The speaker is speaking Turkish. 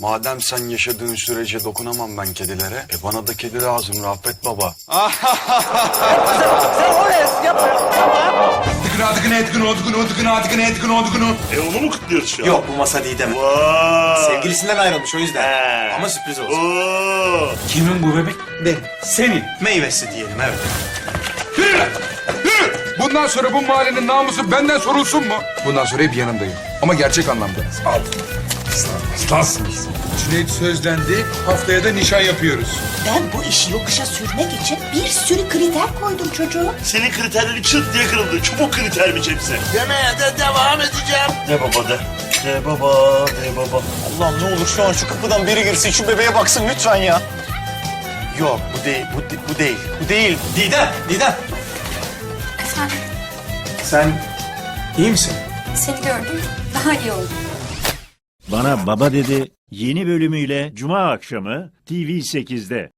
Madem sen yaşadığın sürece dokunamam ben kedilere. E bana da kedi lazım Rafet baba. E onu mu kutluyoruz şu an? Yok bu masa Didem. Vay. Sevgilisinden ayrılmış o yüzden. He. Ama sürpriz olsun. Oo. Kimin bu bebek? Benim. Senin. Meyvesi diyelim evet. Yürü lan! Yürü! Bundan sonra bu mahallenin namusu benden sorulsun mu? Bundan sonra hep yanındayım. Ama gerçek anlamda. Al. Aslansın. Cüneyt sözlendi. Haftaya da nişan yapıyoruz. Ben bu işi yokuşa sürmek için bir sürü kriter koydum çocuğum. Senin kriterlerin çıt diye kırıldı. Çubuk kritermiş hepsi. Demeye de devam edeceğim. De baba de. De baba, de baba. Allah'ım ne olur şu an şu kapıdan biri girsin şu bebeğe baksın lütfen ya. Yok bu değil, bu, de- bu değil. Bu değil. Didem. Didem. Efendim, Sen iyi misin? seni gördüm. Daha iyi oldum. Bana Baba dedi yeni bölümüyle Cuma akşamı TV8'de.